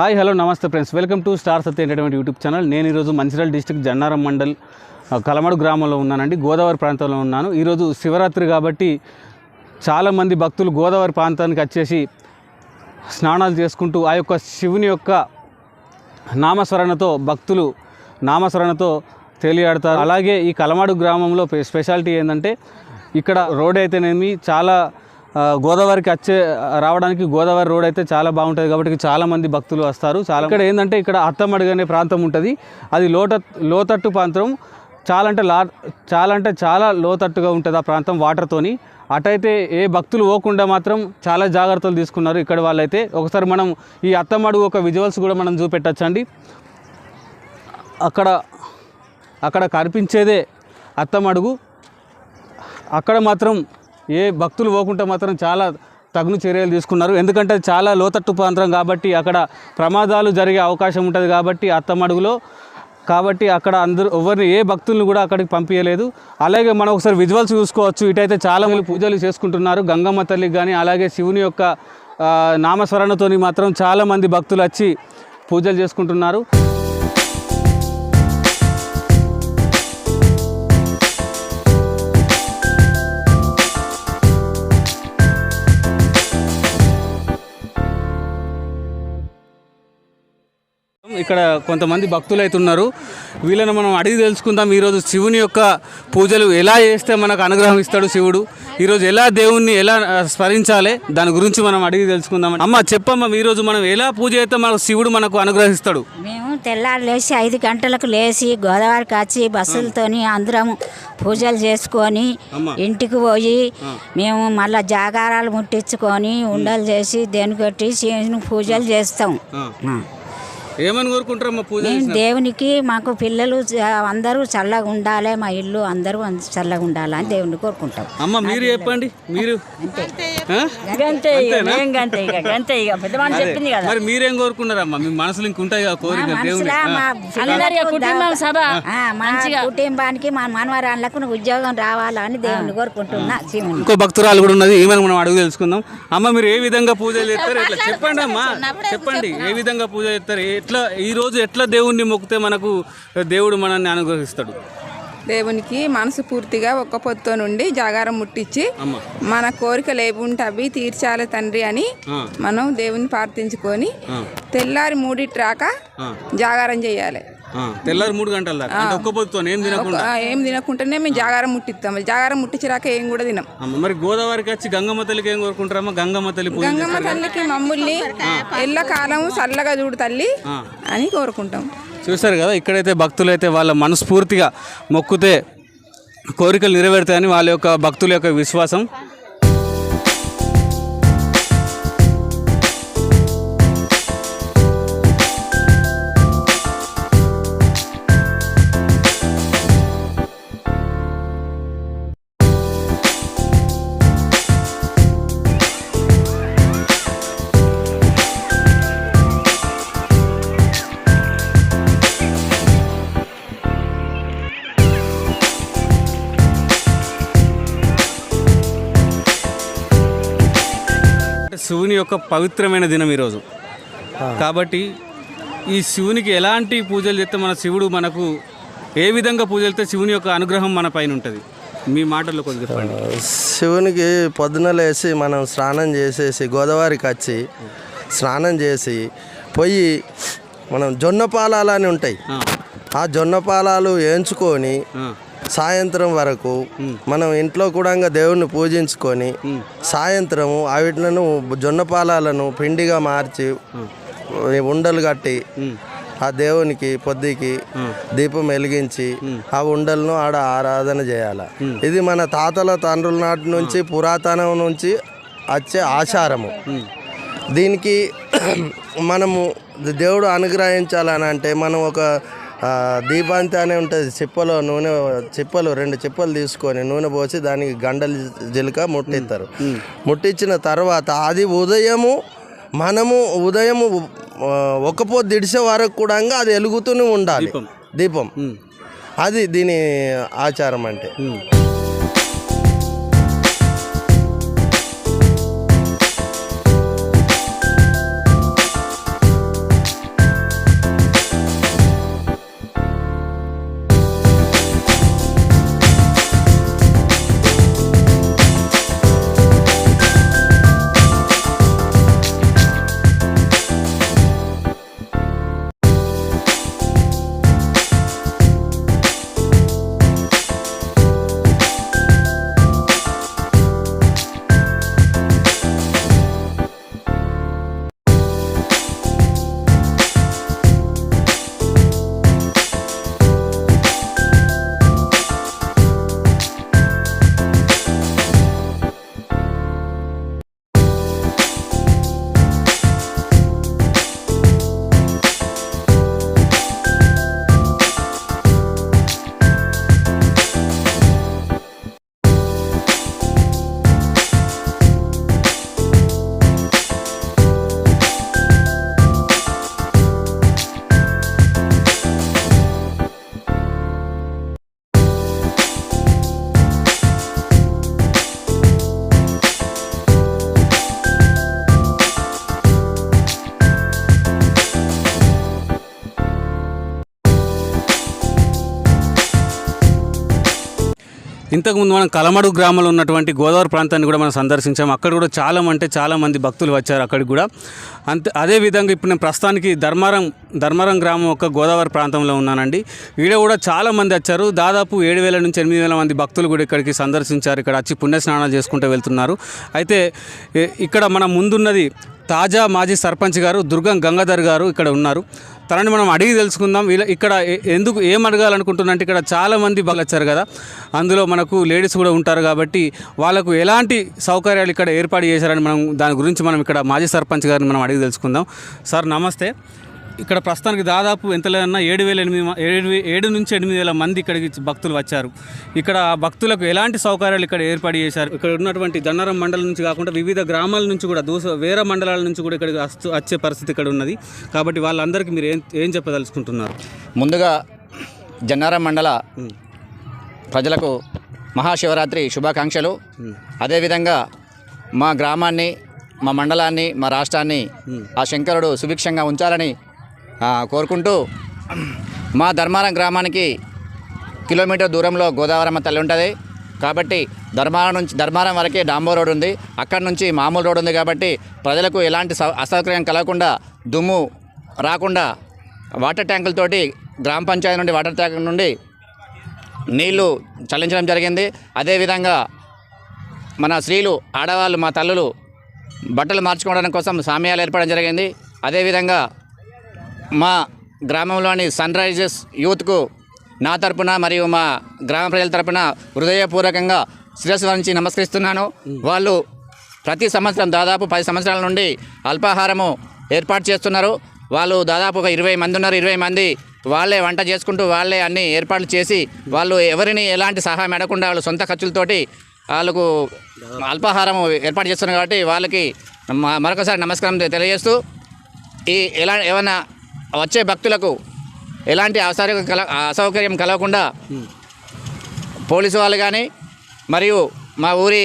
Hi hello నమస్తే friends. Welcome to star Satya entertainment YouTube channel. నేను ఈరోజు Mancherial district Jannaram mandal Kalamadu గ్రామంలో ఉన్నానండి. గోదావరి ప్రాంతంలో ఉన్నాను. ఈరోజు శివరాత్రి కాబట్టి చాలామంది భక్తులు గోదావరి ప్రాంతానికి వచ్చేసి స్నానాలు చేసుకుంటూ ఆ యొక్క శివుని యొక్క నామస్మరణతో భక్తులు నామస్మరణతో తేలియాడతారు. అలాగే ఈ కలమాడు గ్రామంలో స్పెషాలిటీ ఏంటంటే ఇక్కడ రోడ్ అయితేనేమి చాలా గోదావరికి వచ్చే రావడానికి గోదావరి రోడ్ అయితే చాలా బాగుంటుంది కాబట్టి చాలామంది భక్తులు వస్తారు. చాలా ఇక్కడ ఏంటంటే ఇక్కడ అత్తమడుగు అనే ప్రాంతం ఉంటుంది. అది లోట లోతట్టు ప్రాంతం. చాలా అంటే లా చాలా అంటే చాలా లోతట్టుగా ఉంటుంది ఆ ప్రాంతం వాటర్తోని అటైతే ఏ భక్తులు పోకుండా మాత్రం చాలా జాగ్రత్తలు తీసుకున్నారు ఇక్కడ వాళ్ళైతే. ఒకసారి మనం ఈ అత్తమడుగు ఒక విజువల్స్ కూడా మనం చూపెట్టచ్చండి. అక్కడ అక్కడ కనిపించేదే అత్తమడుగు. అక్కడ మాత్రం ఏ భక్తులు పోకుండా మాత్రం చాలా తగును చర్యలు తీసుకున్నారు. ఎందుకంటే చాలా లోతట్టు ప్రాంతం కాబట్టి అక్కడ ప్రమాదాలు జరిగే అవకాశం ఉంటుంది కాబట్టి అత్తమడుగులో. కాబట్టి అక్కడ అందరూ ఎవరిని ఏ భక్తుల్ని కూడా అక్కడికి పంపించలేదు అలాగే మనం ఒకసారి విజువల్స్ చూసుకోవచ్చు. ఇటైతే చాలా మంది పూజలు చేసుకుంటున్నారు. గంగమ్మ తల్లికి కానీ అలాగే శివుని యొక్క నామస్మరణతోని మాత్రం చాలామంది భక్తులు వచ్చి పూజలు చేసుకుంటున్నారు. ఇక్కడ కొంతమంది భక్తులు అయితే ఉన్నారు వీళ్ళని మనం అడిగి తెలుసుకుందాం ఈరోజు శివుని యొక్క పూజలు ఎలా చేస్తే మనకు అనుగ్రహం ఇస్తాడు శివుడు? ఈరోజు ఎలా దేవుణ్ణి ఎలా స్మరించాలి? దాని గురించి మనం అడిగి తెలుసుకుందాం. అమ్మ చెప్పమ్మ ఈరోజు మనం ఎలా పూజ చేస్తే మనకు శివుడు మనకు అనుగ్రహిస్తాడు? మేము తెల్లారు లేచి ఐదు గంటలకు లేచి గోదావరికి వచ్చి బస్సులతోని అందరం పూజలు చేసుకొని. ఇంటికి పోయి మేము మళ్ళా జాగారాలు ముట్టించుకొని ఉండలు చేసి దేని కొట్టి శివుని పూజలు చేస్తాం. ఏమని కోరుకుంటారమ్మా పూజ మేము దేవునికి మాకు పిల్లలు అందరూ చల్లగా ఉండాలి మా ఇల్లు అందరూ చల్లగా ఉండాలి అని దేవుని కోరుకుంటాం. అమ్మ మీరు చెప్పండి మీరు? గంతే ఇక. గంతే గంతే చెప్పింది కదా. మరి మీరేం కోరుకున్నారమ్మా? మీ మనసులో ఇంకుంటాయి కదా కోరిక దేవుని కుటుంబం సభ కుటుంబానికి మా మనవరాళ్ళకు ఉద్యోగం రావాలని దేవుని కోరుకుంటున్నా ఇంకో భక్తురాలు కూడా ఉన్నది ఏమని మనం అడుగు తెలుసుకుందాం. అమ్మ మీరు ఏ విధంగా పూజలు చేస్తారు? చెప్పండి అమ్మా చెప్పండి ఏ విధంగా పూజ చేస్తారు? ఎట్లా ఈ రోజు ఎట్లా దేవుణ్ణి మొక్కితే మనకు దేవుడు మనల్ని అనుగ్రహిస్తాడు? దేవునికి మనసు పూర్తిగా ఒక్క పొత్తో నుండి జాగారం ముట్టించి మన కోరికలు ఏవి ఉంటే అవి తీర్చాలి తండ్రి అని మనం దేవుని ప్రార్థించుకొని తెల్లారి మూడిట్రాక జాగారం చేయాలి. తెల్లారి మూడు గంటల దాకా. అంటే ఒక్క పొద్దుతో ఏం తినకుండా. ఏం తినకుంటేనే మేము జాగారం ముట్టిస్తాం. జాగారం ముట్టించరాక ఏం కూడా తినం. మరి గోదావరికి వచ్చి గంగమ్మ తల్లికి ఏం కోరుకుంటారమ్మా? గంగమ్మ తల్లి గంగమ్మ తల్లికి మమ్ముల్ని ఎల్ల కాలం చల్లగా చూడు తల్లి. అని కోరుకుంటాం. చూస్తారు కదా ఇక్కడైతే భక్తులు అయితే వాళ్ళ మనస్ఫూర్తిగా మొక్కుతే కోరికలు నెరవేరుతాయని వాళ్ళ యొక్క భక్తుల యొక్క విశ్వాసం. శివుని యొక్క పవిత్రమైన దినం ఈరోజు. కాబట్టి ఈ శివునికి ఎలాంటి పూజలు చేస్తే మన శివుడు మనకు ఏ విధంగా పూజలు చేస్తే శివుని యొక్క అనుగ్రహం మన పైన ఉంటుంది? మీ మాటల్లో కొద్దిగా చెప్పండి. శివునికి పొద్దున లేసి మనం స్నానం చేసేసి గోదావరికి వచ్చి స్నానం చేసి పోయి మనం జొన్న పాలాలు అని ఉంటాయి. ఆ, జొన్న పాలాలు వేయించుకొని సాయంత్రం వరకు మనం ఇంట్లో కూడా దేవుణ్ణి పూజించుకొని సాయంత్రము వాటిలను జొన్న పాలాలను పిండిగా మార్చి ఉండలు కట్టి ఆ దేవునికి పొద్దుకి దీపం వెలిగించి ఆ ఉండలను ఆడ ఆరాధన చేయాలి. ఇది మన తాతల తండ్రుల నాటి నుంచి పురాతనం నుంచి వచ్చే ఆచారము. దీనికి మనము దేవుడు అనుగ్రహించాలని అంటే మనం ఒక దీపాంతి అనే ఉంటుంది. చిప్పలో నూనె చిప్పలు రెండు చిప్పలు తీసుకొని నూనె పోసి దానికి గండలు జిలక ముట్టిస్తారు. ముట్టించిన తర్వాత అది ఉదయము మనము ఉదయము ఆ, ఒక పొద్దు ఇడిసే వరకు కూడా అది వెలుగుతూనే ఉండాలి. దీపం. అది దీని ఆచారం అంటే. ఇంతకుముందు మనం కలమడు గ్రామంలో ఉన్నటువంటి గోదావరి ప్రాంతాన్ని కూడా మనం సందర్శించాము అక్కడ కూడా చాలా అంటే చాలా మంది భక్తులు వచ్చారు అక్కడికి కూడా. అంతే అదేవిధంగా ఇప్పుడు నేను ప్రస్తుతానికి ధర్మారం ధర్మారం గ్రామం ఒక గోదావరి ప్రాంతంలో ఉన్నానండి. ఈడ కూడా చాలా మంది వచ్చారు. దాదాపు ఏడు వేల నుంచి ఎనిమిది వేల మంది భక్తులు కూడా ఇక్కడికి సందర్శించారు. ఇక్కడ వచ్చి పుణ్యస్నానాలు చేసుకుంటూ వెళ్తున్నారు. అయితే ఇక్కడ మన ముందున్నది తాజా మాజీ సర్పంచ్ గారు దుర్గం గంగాధర్ గారు ఇక్కడ ఉన్నారు. తనని మనం అడిగి తెలుసుకుందాం. వీళ్ళ ఇక్కడ ఎందుకు ఏం అడగాలనుకుంటున్నంటే ఇక్కడ చాలామంది బాగా వచ్చారు కదా. అందులో మనకు లేడీస్ కూడా ఉంటారు కాబట్టి వాళ్ళకు ఎలాంటి సౌకర్యాలు ఇక్కడ ఏర్పాటు చేశారని మనం దాని గురించి మనం ఇక్కడ మాజీ సర్పంచ్ గారిని మనం అడిగి తెలుసుకుందాం. సార్ నమస్తే. ఇక్కడ ప్రస్తుతానికి దాదాపు ఎంత లేదన్నా ఏడు వేల ఎనిమిది ఏడు ఏడు నుంచి ఎనిమిది వేల మంది ఇక్కడికి భక్తులు వచ్చారు. ఇక్కడ భక్తులకు ఎలాంటి సౌకర్యాలు ఇక్కడ ఏర్పాటు చేశారు? ఇక్కడ ఉన్నటువంటి దండరం మండలం నుంచి కాకుండా వివిధ గ్రామాల నుంచి కూడా దూస వేరే మండలాల నుంచి కూడా ఇక్కడికి వస్తూ వచ్చే పరిస్థితి ఇక్కడ ఉన్నది. కాబట్టి వాళ్ళందరికీ మీరు ఏం ఏం చెప్పదలుచుకుంటున్నారు? ముందుగా జన్నారం మండల ప్రజలకు మహాశివరాత్రి శుభాకాంక్షలు. అదేవిధంగా మా గ్రామాన్ని మా మండలాన్ని మా రాష్ట్రాన్ని ఆ శంకరుడు సుభిక్షంగా ఉంచాలని కోరుకుంటూ మా ధర్మారం గ్రామానికి కిలోమీటర్ దూరంలో గోదావరమ్మ తల్లి ఉంటుంది. కాబట్టి ధర్మారం నుంచి ధర్మారం వరకే డాంబో రోడ్ ఉంది. అక్కడ నుంచి మామూలు రోడ్ ఉంది కాబట్టి ప్రజలకు ఎలాంటి సౌ- అసౌకర్యం కలగకుండా దుమ్ము రాకుండా వాటర్ ట్యాంకులతోటి గ్రామ పంచాయతీ నుండి వాటర్ ట్యాంక్ నుండి నీళ్ళు చల్లించడం జరిగింది. అదేవిధంగా మన స్త్రీలు ఆడవాళ్ళు మా తల్లులు బట్టలు మార్చుకోవడం కోసం సామ్యాలు ఏర్పడడం జరిగింది. అదేవిధంగా మా గ్రామంలోని సన్ రైజర్స్ యూత్కు నా తరపున మరియు మా గ్రామ ప్రజల తరపున హృదయపూర్వకంగా శిరస్సు వరించి నమస్కరిస్తున్నాను. వాళ్ళు ప్రతి సంవత్సరం దాదాపు పది సంవత్సరాల నుండి అల్పాహారము ఏర్పాటు చేస్తున్నారు. వాళ్ళు దాదాపు ఒక ఇరవై మంది ఉన్నారు. ఇరవై మంది వాళ్ళే వంట చేసుకుంటూ వాళ్ళే అన్ని ఏర్పాట్లు చేసి వాళ్ళు ఎవరిని ఎలాంటి సహాయం అడగకుండా వాళ్ళు సొంత ఖర్చులతోటి వాళ్ళకు అల్పాహారం ఏర్పాటు చేస్తున్నారు కాబట్టి వాళ్ళకి మరొకసారి నమస్కారం తెలియజేస్తూ ఈ ఎలా ఏమైనా వచ్చే భక్తులకు ఎలాంటి అసౌకర్యం కల అసౌకర్యం కలగకుండా పోలీసు వాళ్ళు కానీ మరియు మా ఊరి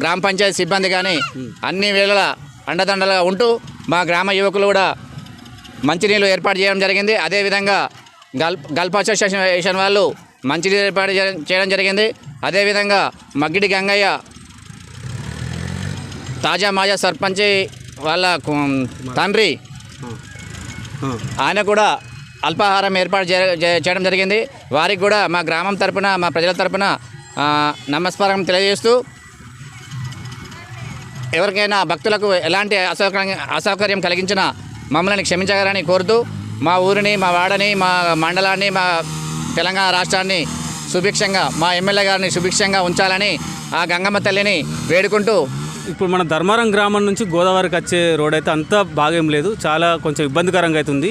గ్రామ పంచాయతీ సిబ్బంది కానీ అన్ని వేళల అండదండలుగా ఉంటూ మా గ్రామ యువకులు కూడా మంచినీళ్ళు ఏర్పాటు చేయడం జరిగింది. అదేవిధంగా గల్ప్ గల్ప్ అసోసియేషన్ వాళ్ళు మంచినీళ్ళు ఏర్పాటు చేయ- చేయడం జరిగింది. అదేవిధంగా మగ్గిడి గంగయ్య తాజా మాజా సర్పంచ్ వాళ్ళ తండ్రి ఆయన కూడా అల్పాహారం ఏర్పాటు చేయడం జరిగింది. వారికి కూడా మా గ్రామం తరపున మా ప్రజల తరపున నమస్కారం తెలియజేస్తూ ఎవరికైనా భక్తులకు ఎలాంటి అసౌకర్యం అసౌకర్యం కలిగించిన మమ్మల్ని క్షమించగలని కోరుతూ మా ఊరిని మా వాడని మా మండలాన్ని మా తెలంగాణ రాష్ట్రాన్ని సుభిక్షంగా మా ఎమ్మెల్యే గారిని సుభిక్షంగా ఉంచాలని ఆ గంగమ్మ తల్లిని వేడుకుంటూ ఇప్పుడు మన ధర్మారం గ్రామం నుంచి గోదావరికి వచ్చే రోడ్ అయితే అంత బాగేం లేదు. చాలా కొంచెం ఇబ్బందికరంగా అవుతుంది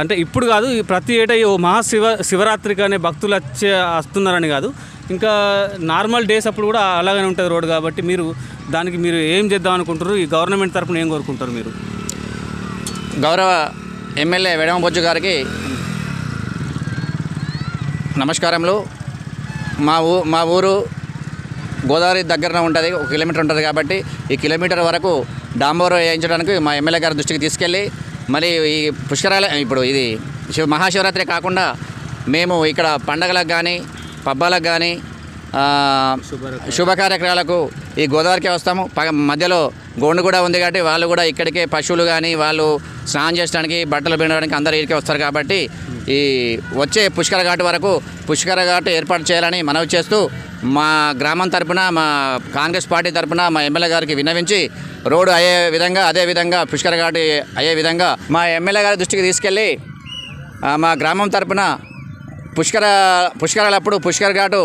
అంటే ఇప్పుడు కాదు ఈ ప్రతి ఏటా ఓ మహాశివ శివరాత్రికి అనే భక్తులు వచ్చే వస్తున్నారని కాదు. ఇంకా నార్మల్ డేస్ అప్పుడు కూడా అలాగనే ఉంటుంది రోడ్ కాబట్టి మీరు దానికి మీరు ఏం చేద్దాం అనుకుంటారు ఈ గవర్నమెంట్ తరపున ఏం కోరుకుంటారు మీరు? గౌరవ ఎమ్మెల్యే వెడమబొజ్జు గారికి నమస్కారములు. మా ఊ మా ఊరు గోదావరి దగ్గరనే ఉంటుంది ఒక కిలోమీటర్ ఉంటుంది కాబట్టి ఈ కిలోమీటర్ వరకు డాంబోర్ వేయించడానికి మా ఎమ్మెల్యే గారి దృష్టికి తీసుకెళ్ళి మళ్ళీ ఈ పుష్కరాల ఇప్పుడు ఇది శివ మహాశివరాత్రి కాకుండా మేము ఇక్కడ పండగలకు కానీ పబ్బాలకు కానీ శుభ కార్యక్రమాలకు ఈ గోదావరికి వస్తాము. మధ్యలో గోండు కూడా ఉంది కాబట్టి వాళ్ళు కూడా ఇక్కడికే పశువులు కానీ వాళ్ళు స్నానం చేయడానికి బట్టలు పిండడానికి అందరూ ఇక్కడికే వస్తారు కాబట్టి ఈ వచ్చే పుష్కర ఘాట్ వరకు పుష్కర ఘాట్ ఏర్పాటు చేయాలని మనవి చేస్తూ మా గ్రామం తరపున మా కాంగ్రెస్ పార్టీ తరపున మా ఎమ్మెల్యే గారికి విన్నవించి రోడ్డు అయ్యే విధంగా అదే విధంగా పుష్కర ఘాట్ అయ్యే విధంగా మా ఎమ్మెల్యే గారి దృష్టికి తీసుకెళ్ళి మా గ్రామం తరపున పుష్కర పుష్కరాలప్పుడు పుష్కర ఘాటు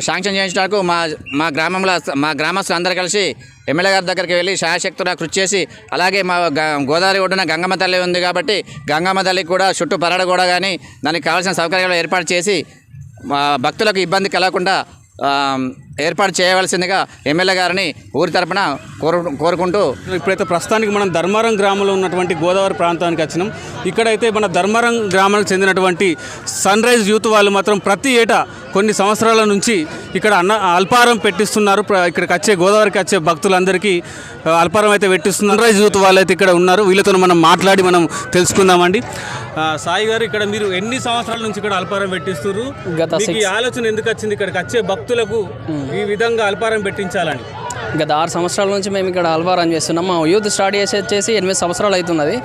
శాంక్షన్ చేయించడానికి మా మా గ్రామంలో మా గ్రామస్తులు అందరూ కలిసి ఎమ్మెల్యే గారి దగ్గరికి వెళ్ళి శాయశక్తులా కృషి చేసి అలాగే మా గ- గోదావరి ఒడ్డున గంగమ్మ తల్లి ఉంది కాబట్టి గంగమ్మ తల్లికి కూడా చుట్టూ పరడ కూడా కానీ దానికి కావాల్సిన సౌకర్యాలు ఏర్పాటు చేసి మా భక్తులకు ఇబ్బంది కలగకుండా ఏర్పాటు చేయవలసిందిగా ఎమ్మెల్యే గారిని ఊరి తరపున కోరు కోరుకుంటూ ఇప్పుడైతే ప్రస్తుతానికి మనం ధర్మారం గ్రామంలో ఉన్నటువంటి గోదావరి ప్రాంతానికి వచ్చినాం. ఇక్కడైతే మన ధర్మారం గ్రామానికి చెందినటువంటి సన్ రైజ్ యూత్ వాళ్ళు మాత్రం ప్రతి ఏటా కొన్ని సంవత్సరాల నుంచి ఇక్కడ అన్న అల్పారం పెట్టిస్తున్నారు. ఇక్కడికి వచ్చే గోదావరికి వచ్చే భక్తులందరికీ అల్పారం అయితే పెట్టిస్తున్నారు. సన్ రైజ్ యూత్ వాళ్ళు అయితే ఇక్కడ ఉన్నారు. వీళ్ళతో మనం మాట్లాడి మనం తెలుసుకుందామండి. సాయి గారు ఇక్కడ మీరు ఎన్ని సంవత్సరాల నుంచి ఇక్కడ అల్పారం పెట్టిస్తున్నారు గత ఈ ఆలోచన ఎందుకు వచ్చింది? ఇక్కడికి వచ్చే భక్తులు భక్తులకు ఈ విధంగా అల్పారం పెట్టించాలని గత ఆరు సంవత్సరాల నుంచి మేము ఇక్కడ అల్వారం చేస్తున్నాం. మా యూత్ స్టార్ట్ చేసి వచ్చేసి ఎనిమిది సంవత్సరాలు అవుతున్నది.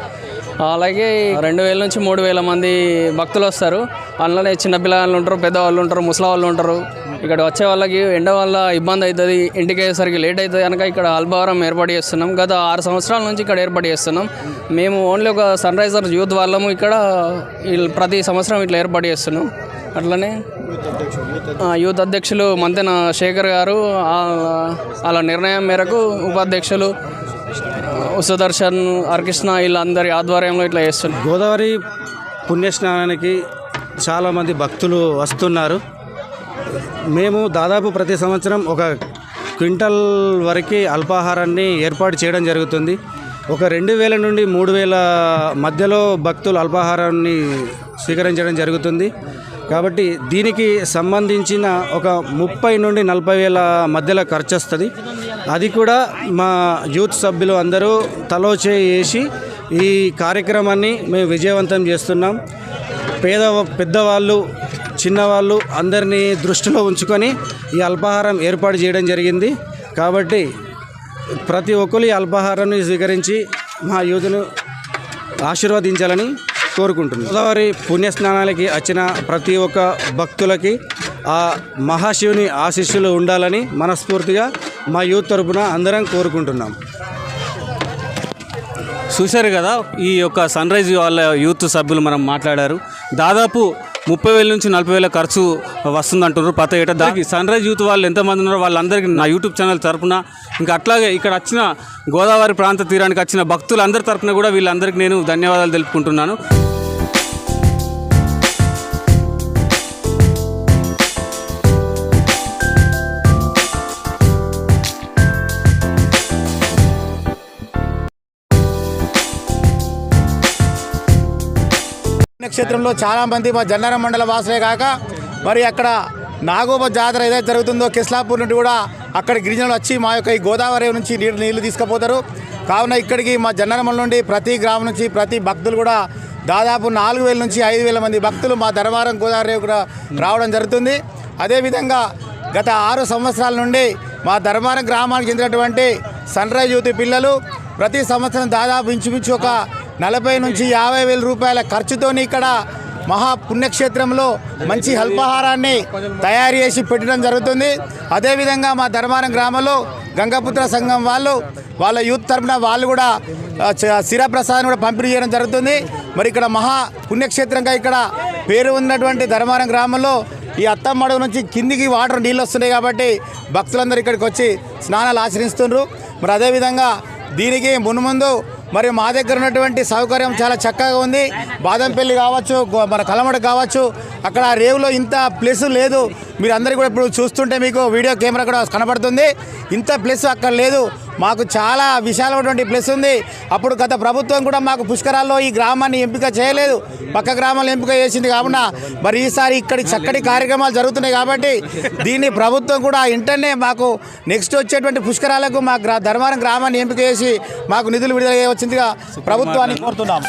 అలాగే రెండు వేల నుంచి మూడు వేల మంది భక్తులు వస్తారు. అందులోనే చిన్నపిల్లలు ఉంటారు పెద్దవాళ్ళు ఉంటారు ముసలి వాళ్ళు ఉంటారు. ఇక్కడ వచ్చే వాళ్ళకి ఎండ వల్ల ఇబ్బంది అవుతుంది. ఇంటికి అయ్యేసరికి లేట్ అవుతుంది. కనుక ఇక్కడ అల్బారం ఏర్పాటు చేస్తున్నాం. గత ఆరు సంవత్సరాల నుంచి ఇక్కడ ఏర్పాటు చేస్తున్నాం. మేము ఓన్లీ ఒక సన్ రైజర్ యూత్ వాళ్ళము ఇక్కడ ప్రతి సంవత్సరం ఇట్లా ఏర్పాటు చేస్తున్నాం. అట్లనే? యూత్ అధ్యక్షులు మంతెన శేఖర్ గారు వాళ్ళ నిర్ణయం మేరకు ఉపాధ్యక్షులు సుదర్శన్ హరికృష్ణ వీళ్ళందరి ఆధ్వర్యంలో ఇట్లా చేస్తున్నారు. గోదావరి పుణ్యస్నానానికి చాలామంది భక్తులు వస్తున్నారు. మేము దాదాపు ప్రతి సంవత్సరం ఒక క్వింటల్ వరకు అల్పాహారాన్ని ఏర్పాటు చేయడం జరుగుతుంది. ఒక రెండు వేల నుండి మూడు వేల మధ్యలో భక్తులు అల్పాహారాన్ని స్వీకరించడం జరుగుతుంది. కాబట్టి దీనికి సంబంధించిన ఒక ముప్పై నుండి నలభై వేల మధ్యలో ఖర్చు వస్తుంది. అది కూడా మా యూత్ సభ్యులు అందరూ తలోచే వేసి ఈ కార్యక్రమాన్ని మేము విజయవంతం చేస్తున్నాం. పేద పెద్దవాళ్ళు చిన్నవాళ్ళు అందరినీ దృష్టిలో ఉంచుకొని ఈ అల్పాహారం ఏర్పాటు చేయడం జరిగింది. కాబట్టి ప్రతి ఒక్కరు ఈ అల్పాహారాన్ని స్వీకరించి మా యూత్ను ఆశీర్వదించాలని కోరుకుంటున్నాను. గోదావరి పుణ్యస్నానాలకి వచ్చిన ప్రతి ఒక్క భక్తులకి ఆ మహాశివుని ఆశీస్సులు ఉండాలని మనస్ఫూర్తిగా మా యూత్ తరపున అందరం కోరుకుంటున్నాం. చూశారు కదా ఈ యొక్క సన్ రైజ్ వాళ్ళ యూత్ సభ్యులు మనం మాట్లాడారు. దాదాపు ముప్పై వేల నుంచి నలభై వేల ఖర్చు వస్తుందంటున్నారు ప్రతి ఏటా. దానికి సన్ రైజ్ యూత్ వాళ్ళు ఎంతమంది ఉన్నారో వాళ్ళందరికీ నా యూట్యూబ్ ఛానల్ తరపున ఇంకా అట్లాగే ఇక్కడ వచ్చిన గోదావరి ప్రాంత తీరానికి వచ్చిన భక్తులందరి తరపున కూడా వీళ్ళందరికీ నేను ధన్యవాదాలు తెలుపుకుంటున్నాను. క్షేత్రంలో చాలామంది మా జన్నారం మండల వాసులే కాక మరి అక్కడ నాగోబ జాతర ఏదైతే జరుగుతుందో కిస్లాపూర్ నుండి కూడా అక్కడ గిరిజనులు వచ్చి మా యొక్క ఈ గోదావరి నుంచి నీళ్ళు నీళ్ళు తీసుకుపోతారు. కావున ఇక్కడికి మా జన్నారం నుండి ప్రతి గ్రామం నుంచి ప్రతి భక్తులు కూడా దాదాపు నాలుగు వేల నుంచి ఐదు వేల మంది భక్తులు మా ధర్మారం గోదావరి కూడా రావడం జరుగుతుంది. అదేవిధంగా గత ఆరు సంవత్సరాల నుండి మా ధర్మారం గ్రామానికి చెందినటువంటి సన్ రైజ్ యూత్ పిల్లలు ప్రతి సంవత్సరం దాదాపు ఇంచుమించు ఒక నలభై నుంచి యాభై వేల రూపాయల ఖర్చుతోని ఇక్కడ మహా పుణ్యక్షేత్రంలో మంచి అల్పాహారాన్ని తయారు చేసి పెట్టడం జరుగుతుంది. అదేవిధంగా మా ధర్మారం గ్రామంలో గంగపుత్ర సంఘం వాళ్ళు వాళ్ళ యూత్ తరపున వాళ్ళు కూడా శిరప్రసాదం కూడా పంపిణీ చేయడం జరుగుతుంది. మరి ఇక్కడ మహా పుణ్యక్షేత్రంగా ఇక్కడ పేరు ఉన్నటువంటి ధర్మారం గ్రామంలో ఈ అత్తమ్మడుగు నుంచి కిందికి వాటర్ నీళ్ళు వస్తున్నాయి కాబట్టి భక్తులందరూ ఇక్కడికి వచ్చి స్నానాలు ఆచరిస్తున్నారు మరి అదేవిధంగా దీనికి మున్ముందు మరి మా దగ్గర ఉన్నటువంటి సౌకర్యం చాలా చక్కగా ఉంది. బాదంపల్లి కావచ్చు మన కలమడ కావచ్చు అక్కడ రేవులో ఇంత ప్లేస్ లేదు. మీరు అందరికీ కూడా ఇప్పుడు చూస్తుంటే మీకు వీడియో కెమెరా కూడా కనబడుతుంది. ఇంత ప్లేస్ అక్కడ లేదు. మాకు చాలా విశాలమైనటువంటి ప్లేస్ ఉంది. అప్పుడు గత ప్రభుత్వం కూడా మాకు పుష్కరాల్లో ఈ గ్రామాన్ని ఎంపిక చేయలేదు. పక్క గ్రామాలను ఎంపిక చేసింది కావున మరి ఈసారి ఇక్కడి చక్కటి కార్యక్రమాలు జరుగుతున్నాయి కాబట్టి దీన్ని ప్రభుత్వం కూడా ఇంటర్నే మాకు నెక్స్ట్ వచ్చేటువంటి పుష్కరాలకు మా గ్రా ధర్మారం గ్రామాన్ని ఎంపిక చేసి మాకు నిధులు విడుదల చేయవచ్చిందిగా ప్రభుత్వాన్ని కోరుతున్నాం.